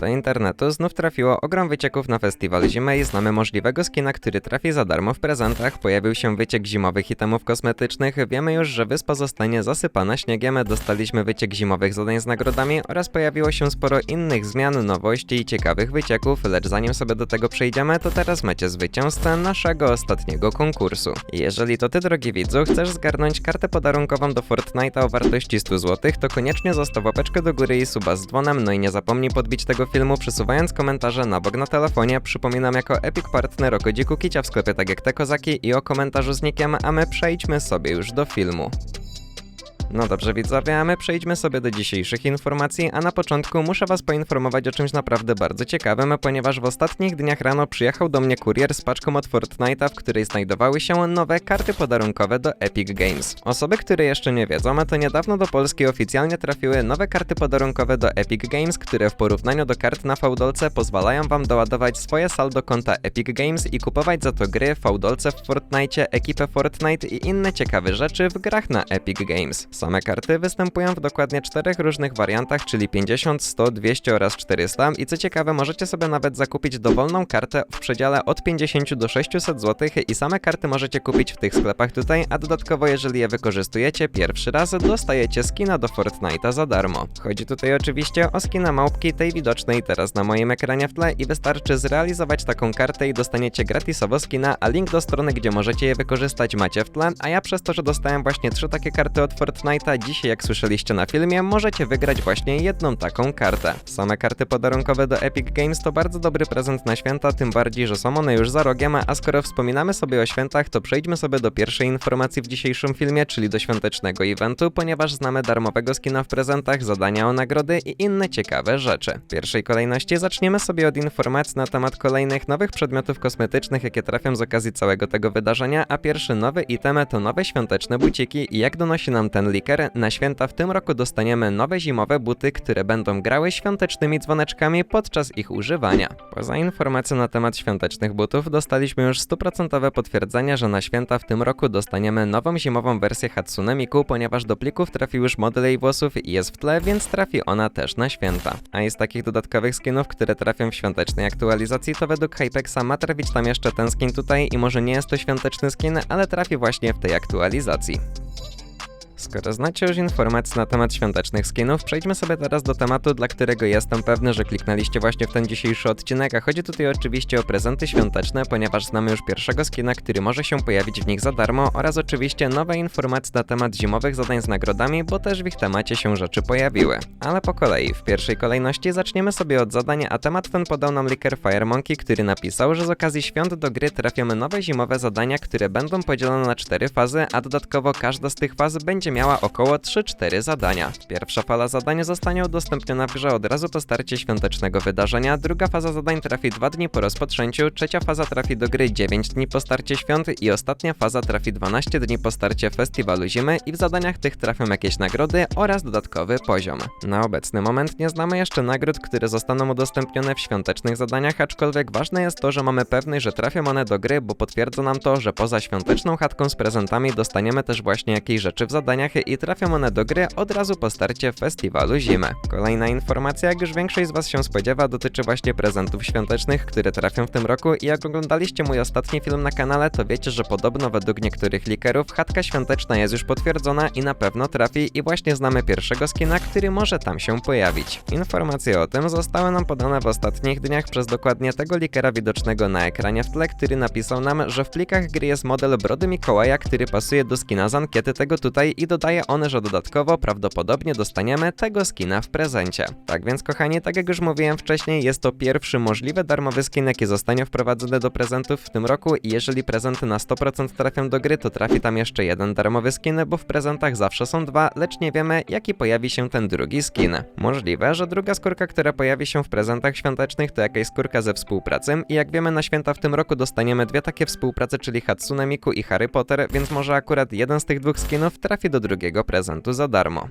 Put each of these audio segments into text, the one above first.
Do internetu znów trafiło ogrom wycieków na festiwal zimy i znamy możliwego skina, który trafi za darmo w prezentach. Pojawił się wyciek zimowych itemów kosmetycznych. Wiemy już, że wyspa zostanie zasypana śniegiem. Dostaliśmy wyciek zimowych zadań z nagrodami oraz pojawiło się sporo innych zmian, nowości i ciekawych wycieków. Lecz zanim sobie do tego przejdziemy, to teraz macie zwycięzcę naszego ostatniego konkursu. Jeżeli to ty, drogi widzu, chcesz zgarnąć kartę podarunkową do Fortnite'a o wartości 100 zł, to koniecznie zostaw łapeczkę do góry i suba z dzwonem, no i nie zapomnij podbić tego filmu przesuwając komentarze na bok na telefonie. Przypominam jako Epic Partner o kodziku Kicia w sklepie tak jak te kozaki i o komentarzu z nikiem, a my przejdźmy sobie już do filmu. No dobrze widzowie, a my przejdźmy sobie do dzisiejszych informacji, a na początku muszę was poinformować o czymś naprawdę bardzo ciekawym, ponieważ w ostatnich dniach rano przyjechał do mnie kurier z paczką od Fortnite'a, w której znajdowały się nowe karty podarunkowe do Epic Games. Osoby, które jeszcze nie wiedzą, to niedawno do Polski oficjalnie trafiły nowe karty podarunkowe do Epic Games, które w porównaniu do kart na fałdolce pozwalają wam doładować swoje saldo konta Epic Games i kupować za to gry, fałdolce w Fortnite, ekipę Fortnite i inne ciekawe rzeczy w grach na Epic Games. Same karty występują w dokładnie czterech różnych wariantach, czyli 50, 100, 200 oraz 400 i co ciekawe możecie sobie nawet zakupić dowolną kartę w przedziale od 50 do 600 zł i same karty możecie kupić w tych sklepach tutaj, a dodatkowo jeżeli je wykorzystujecie pierwszy raz dostajecie skina do Fortnite'a za darmo. Chodzi tutaj oczywiście o skina małpki, tej widocznej teraz na moim ekranie w tle i wystarczy zrealizować taką kartę i dostaniecie gratisowo skina, a link do strony gdzie możecie je wykorzystać macie w tle, a ja przez to, że dostałem właśnie trzy takie karty od Fortnite'a, dzisiaj jak słyszeliście na filmie, możecie wygrać właśnie jedną taką kartę. Same karty podarunkowe do Epic Games to bardzo dobry prezent na święta, tym bardziej, że są one już za rogiem, a skoro wspominamy sobie o świętach, to przejdźmy sobie do pierwszej informacji w dzisiejszym filmie, czyli do świątecznego eventu, ponieważ znamy darmowego skina w prezentach, zadania o nagrody i inne ciekawe rzeczy. W pierwszej kolejności zaczniemy sobie od informacji na temat kolejnych nowych przedmiotów kosmetycznych, jakie trafią z okazji całego tego wydarzenia, a pierwszy nowy item to nowe świąteczne buciki i jak donosi nam ten na święta w tym roku dostaniemy nowe zimowe buty, które będą grały świątecznymi dzwoneczkami podczas ich używania. Poza informacją na temat świątecznych butów, dostaliśmy już stuprocentowe potwierdzenie, że na święta w tym roku dostaniemy nową zimową wersję Hatsune Miku, ponieważ do plików trafi już model jej włosów i jest w tle, więc trafi ona też na święta. A z takich dodatkowych skinów, które trafią w świątecznej aktualizacji, to według Hypexa ma trafić tam jeszcze ten skin tutaj i może nie jest to świąteczny skin, ale trafi właśnie w tej aktualizacji. Skoro znacie już informacje na temat świątecznych skinów, przejdźmy sobie teraz do tematu, dla którego jestem pewny, że kliknęliście właśnie w ten dzisiejszy odcinek, a chodzi tutaj oczywiście o prezenty świąteczne, ponieważ znamy już pierwszego skina, który może się pojawić w nich za darmo oraz oczywiście nowe informacje na temat zimowych zadań z nagrodami, bo też w ich temacie się rzeczy pojawiły. Ale po kolei, w pierwszej kolejności zaczniemy sobie od zadań, a temat ten podał nam Licker Firemonkey, który napisał, że z okazji świąt do gry trafią nowe zimowe zadania, które będą podzielone na cztery fazy, a dodatkowo każda z tych faz będzie miała około 3-4 zadania. Pierwsza fala zadań zostanie udostępniona w grze od razu po starcie świątecznego wydarzenia, druga faza zadań trafi 2 dni po rozpoczęciu, trzecia faza trafi do gry 9 dni po starcie świąt i ostatnia faza trafi 12 dni po starcie festiwalu zimy i w zadaniach tych trafią jakieś nagrody oraz dodatkowy poziom. Na obecny moment nie znamy jeszcze nagród, które zostaną udostępnione w świątecznych zadaniach, aczkolwiek ważne jest to, że mamy pewność, że trafią one do gry, bo potwierdza nam to, że poza świąteczną chatką z prezentami dostaniemy też właśnie jakieś rzeczy w zadaniach i trafią one do gry od razu po starcie festiwalu zimy. Kolejna informacja, jak już większość z Was się spodziewa, dotyczy właśnie prezentów świątecznych, które trafią w tym roku i jak oglądaliście mój ostatni film na kanale, to wiecie, że podobno według niektórych likerów chatka świąteczna jest już potwierdzona i na pewno trafi i właśnie znamy pierwszego skina, który może tam się pojawić. Informacje o tym zostały nam podane w ostatnich dniach przez dokładnie tego likera widocznego na ekranie w tle, który napisał nam, że w plikach gry jest model Brody Mikołaja, który pasuje do skina z ankiety tego tutaj i dodaje on, że dodatkowo prawdopodobnie dostaniemy tego skina w prezencie. Tak więc kochani, tak jak już mówiłem wcześniej, jest to pierwszy możliwy darmowy skin, jaki zostanie wprowadzony do prezentów w tym roku i jeżeli prezenty na 100% trafią do gry, to trafi tam jeszcze jeden darmowy skin, bo w prezentach zawsze są dwa, lecz nie wiemy jaki pojawi się ten drugi skin. Możliwe, że druga skórka, która pojawi się w prezentach świątecznych to jakaś skórka ze współpracy i jak wiemy na święta w tym roku dostaniemy dwie takie współprace, czyli Hatsune Miku i Harry Potter, więc może akurat jeden z tych dwóch skinów trafi do drugiego prezentu za darmo.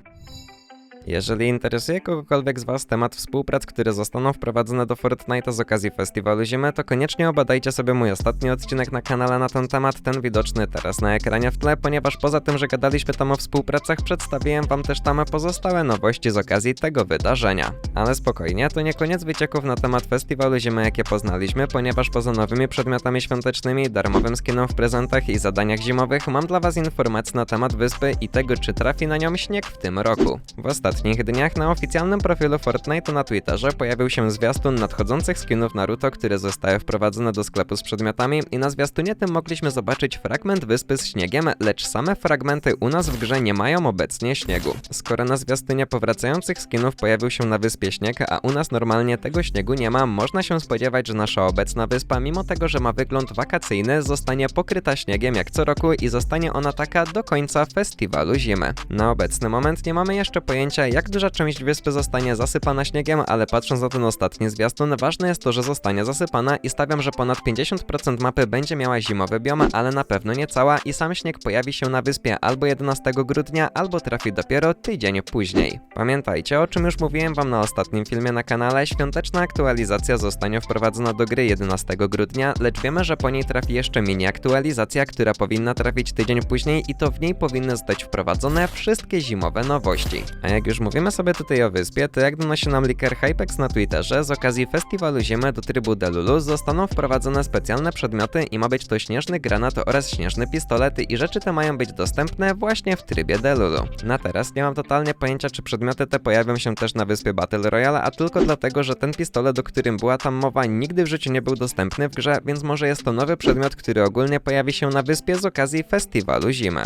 Jeżeli interesuje kogokolwiek z Was temat współprac, które zostaną wprowadzone do Fortnite'a z okazji festiwalu zimy, to koniecznie obadajcie sobie mój ostatni odcinek na kanale na ten temat, ten widoczny teraz na ekranie w tle, ponieważ poza tym, że gadaliśmy tam o współpracach, przedstawiłem Wam też tam pozostałe nowości z okazji tego wydarzenia. Ale spokojnie, to nie koniec wycieków na temat festiwalu zimy, jakie poznaliśmy, ponieważ poza nowymi przedmiotami świątecznymi, darmowym skinem w prezentach i zadaniach zimowych, mam dla Was informacje na temat wyspy i tego, czy trafi na nią śnieg w tym roku. W ostatnich dniach na oficjalnym profilu Fortnite na Twitterze pojawił się zwiastun nadchodzących skinów Naruto, które zostały wprowadzone do sklepu z przedmiotami i na zwiastunie tym mogliśmy zobaczyć fragment wyspy z śniegiem, lecz same fragmenty u nas w grze nie mają obecnie śniegu. Skoro na zwiastunie powracających skinów pojawił się na wyspie śnieg, a u nas normalnie tego śniegu nie ma, można się spodziewać, że nasza obecna wyspa, mimo tego, że ma wygląd wakacyjny, zostanie pokryta śniegiem jak co roku i zostanie ona taka do końca festiwalu zimy. Na obecny moment nie mamy jeszcze pojęcia, jak duża część wyspy zostanie zasypana śniegiem, ale patrząc na ten ostatni zwiastun, ważne jest to, że zostanie zasypana i stawiam, że ponad 50% mapy będzie miała zimowy biom, ale na pewno nie cała i sam śnieg pojawi się na wyspie albo 11 grudnia, albo trafi dopiero tydzień później. Pamiętajcie, o czym już mówiłem wam na ostatnim filmie na kanale, świąteczna aktualizacja zostanie wprowadzona do gry 11 grudnia, lecz wiemy, że po niej trafi jeszcze mini aktualizacja, która powinna trafić tydzień później i to w niej powinny zostać wprowadzone wszystkie zimowe nowości. A jak już mówimy sobie tutaj o wyspie, to jak donosi nam Liker Hypex na Twitterze, z okazji festiwalu zimy do trybu Delulu zostaną wprowadzone specjalne przedmioty i ma być to śnieżny granat oraz śnieżny pistolet i rzeczy te mają być dostępne właśnie w trybie Delulu. Na teraz nie mam totalnie pojęcia, czy przedmioty te pojawią się też na wyspie Battle Royale, a tylko dlatego, że ten pistolet, o którym była tam mowa, nigdy w życiu nie był dostępny w grze, więc może jest to nowy przedmiot, który ogólnie pojawi się na wyspie z okazji festiwalu zimy.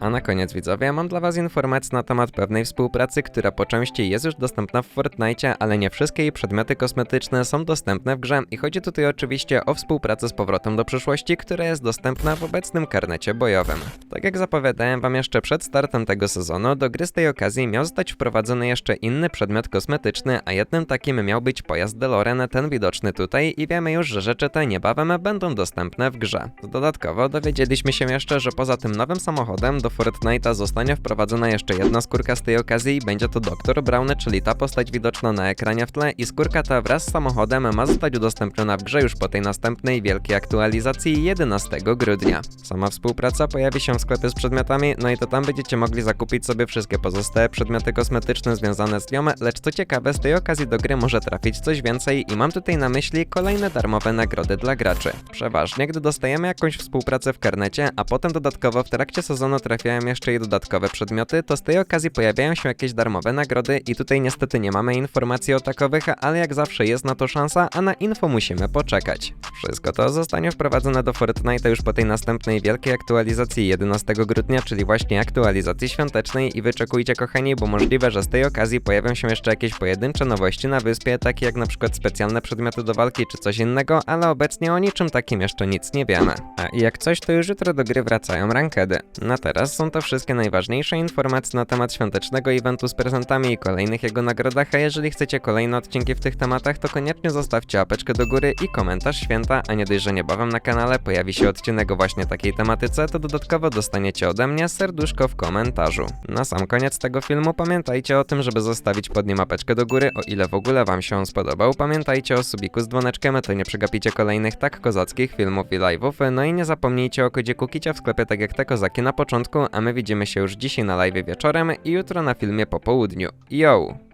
A na koniec widzowie, mam dla Was informację na temat pewnej współpracy, która po części jest już dostępna w Fortnite, ale nie wszystkie jej przedmioty kosmetyczne są dostępne w grze i chodzi tutaj oczywiście o współpracę z powrotem do przyszłości, która jest dostępna w obecnym karnecie bojowym. Tak jak zapowiadałem Wam jeszcze przed startem tego sezonu, do gry z tej okazji miał zostać wprowadzony jeszcze inny przedmiot kosmetyczny, a jednym takim miał być pojazd DeLorean, ten widoczny tutaj i wiemy już, że rzeczy te niebawem będą dostępne w grze. Dodatkowo dowiedzieliśmy się jeszcze, że poza tym nowym samochodem do Fortnite'a zostanie wprowadzona jeszcze jedna skórka z tej okazji i będzie to Dr. Brown, czyli ta postać widoczna na ekranie w tle i skórka ta wraz z samochodem ma zostać udostępniona w grze już po tej następnej wielkiej aktualizacji 11 grudnia. Sama współpraca pojawi się w sklepie z przedmiotami, no i to tam będziecie mogli zakupić sobie wszystkie pozostałe przedmioty kosmetyczne związane z nią, lecz co ciekawe, z tej okazji do gry może trafić coś więcej i mam tutaj na myśli kolejne darmowe nagrody dla graczy. Przeważnie, gdy dostajemy jakąś współpracę w karnecie, a potem dodatkowo w trakcie sezonu trafiają jeszcze i dodatkowe przedmioty, to z tej okazji pojawiają się jakieś darmowe nagrody i tutaj niestety nie mamy informacji o takowych, ale jak zawsze jest na to szansa, a na info musimy poczekać. Wszystko to zostanie wprowadzone do Fortnite już po tej następnej wielkiej aktualizacji 11 grudnia, czyli właśnie aktualizacji świątecznej i wyczekujcie kochani, bo możliwe, że z tej okazji pojawią się jeszcze jakieś pojedyncze nowości na wyspie, takie jak na przykład specjalne przedmioty do walki czy coś innego, ale obecnie o niczym takim jeszcze nic nie wiemy. A jak coś, to już jutro do gry wracają rankedy. Na teraz są to wszystkie najważniejsze informacje na temat świątecznego eventu z prezentami i kolejnych jego nagrodach, a jeżeli chcecie kolejne odcinki w tych tematach, to koniecznie zostawcie łapeczkę do góry i komentarz święta, a nie dość, że niebawem na kanale pojawi się odcinek o właśnie takiej tematyce, to dodatkowo dostaniecie ode mnie serduszko w komentarzu. Na sam koniec tego filmu pamiętajcie o tym, żeby zostawić pod nim łapeczkę do góry, o ile w ogóle wam się on spodobał. Pamiętajcie o subiku z dzwoneczkiem, to nie przegapicie kolejnych tak kozackich filmów i live'ów, no i nie zapomnijcie o kodzie Kukicia w sklepie tak jak te kozaki na początku, a my widzimy się już dzisiaj na live wieczorem i jutro na filmie po południu. Yo!